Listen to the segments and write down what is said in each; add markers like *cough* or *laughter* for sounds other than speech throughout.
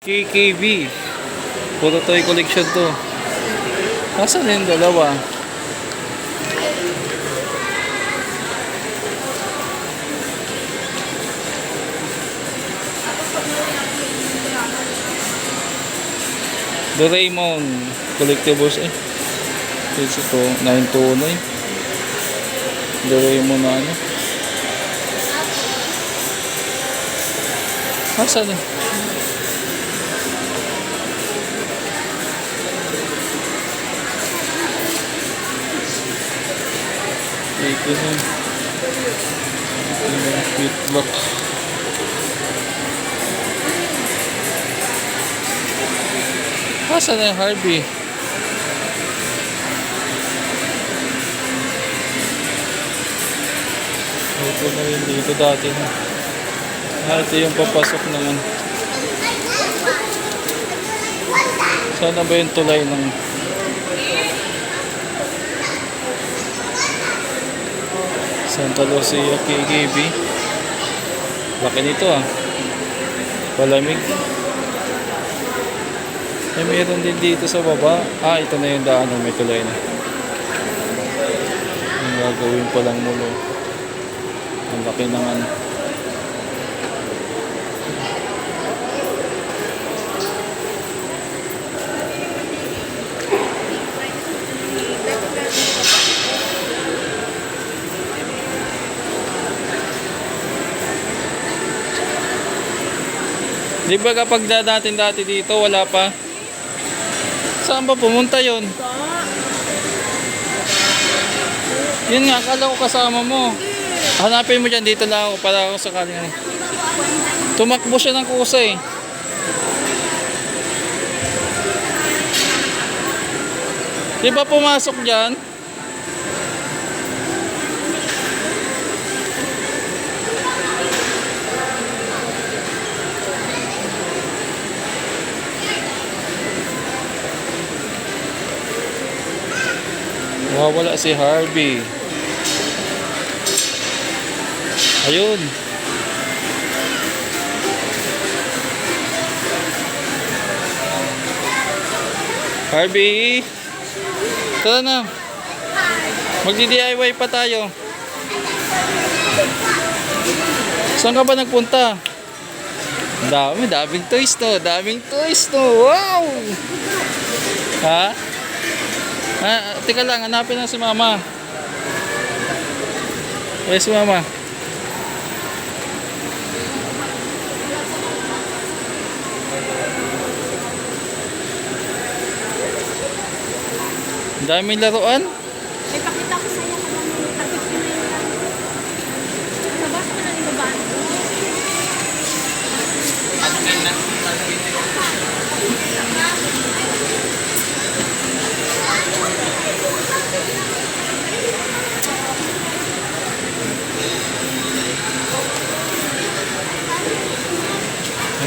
KKB. Puro toy collection to. Nasaan na yung dalawa? Doraemon collectibles eh. Ito ito, 929. Doraemon na ano. Nasaan na? Ito na. Ito na, Fitlock. Nasaan na yung Harvey? Ito na rin dito dati na. Ah, ito yung papasok ano. Sana ba yung tulay ng Santa Lucia KKB? Laki nito ah. Palamig. Eh, meron din dito sa baba. Ah, ito na yung daanan. May tulay na. Yung gagawin pa lang mulo. Ang laki ng ano. Di ba kapag dadating dati dito, wala pa? Saan ba pumunta yon? Yun nga, akala ko kasama mo. Hanapin mo dyan, dito lang ako para ako sakaling ano. Tumakbo siya ng kusa eh. Di ba pumasok dyan? Nawawala si Harvey. Ayun. Harvey. Tara na. Magdi-DIY pa tayo. Saan ka ba nagpunta? Dami, daming toys to. Daming toys to. Wow! Ha? Ah, teka lang, hanapin na si mama. Eh, si mama. Daming laruan. May pakita ko sa'yo kung ano yung tapos ko na yun lang. Nabasa ko na ni babae.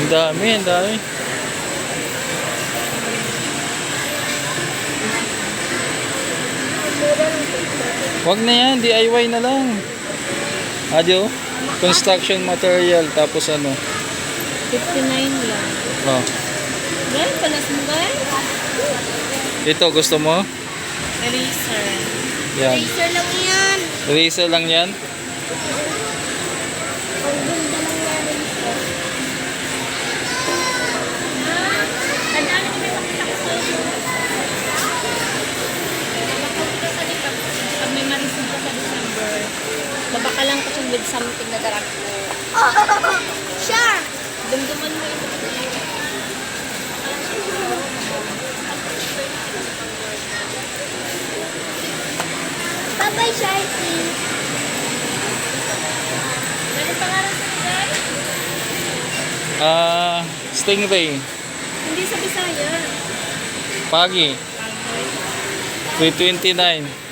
Ang dami, ang dami. Wag na yan, DIY na lang. Adyo, construction material, tapos ano. 59 lang. Oh. Guys, palas mo guys? Ito, gusto mo? Eraser. Yan. Eraser lang yan. Eraser lang yan. Ang ganda lang yan, eraser. Tandaan ko may pakita ko sa'yo. Makakita ka sa likap. Pag may ma-receive ka sa December, babaka lang ko siya with something na darag ko. *laughs* Sure! Dumduman mo ito. Bye-bye, Sharky! Ano pangalan sa guys? Ah, Stingray. Hindi sa Bisaya. Pagi. 329.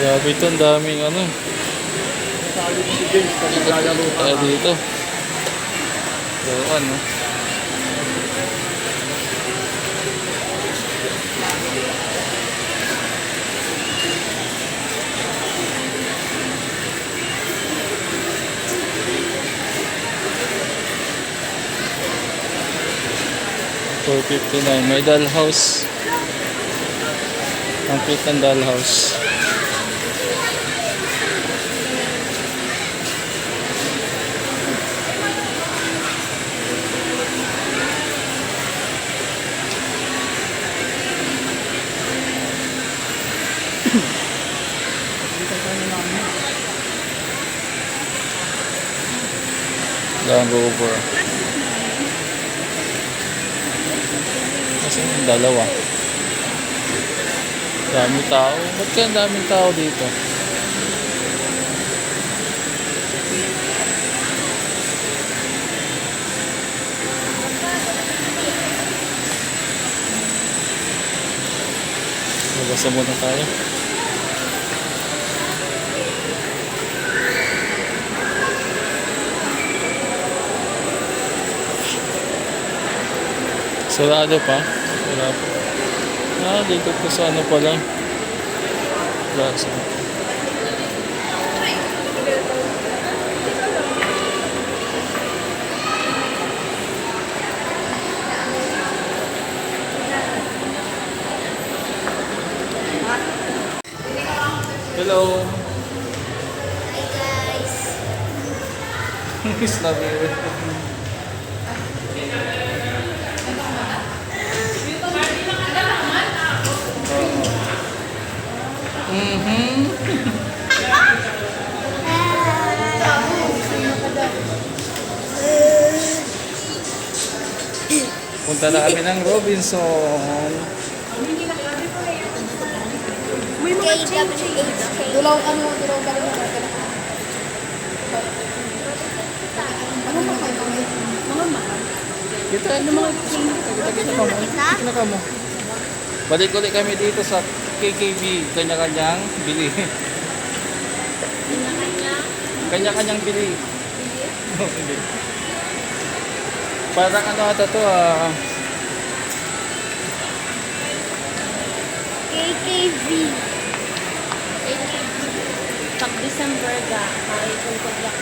Grabe ito, ang daming ano. Sabi si James, pag maglalaro ka. Kaya dito. Laruan, no? Four fifty nine. May dollhouse. Complete ng dollhouse. Lang over. Kasi yung dalawa. Dami tao. Ba't kaya daming tao dito? Labasa muna tayo. Sarado pa? Wala pa. Ah, dito ko sa ano pala. Plaza. Hello. Hi guys. *laughs* Miss love Punta na kami ng Robinson. KWHK. Dulaw ano, dulaw ka rin. Ano ba kayo mga mga? Kita ano mga kita kita mo. Kita ka mo. Balik ulit kami dito sa KKB, kanya-kanyang bili. Kanya-kanya. Kanya-kanyang bili. Bili. *laughs* Parang ano ata to ah. KKV. KKV. Pag December ga, kahit kung kaglakwar.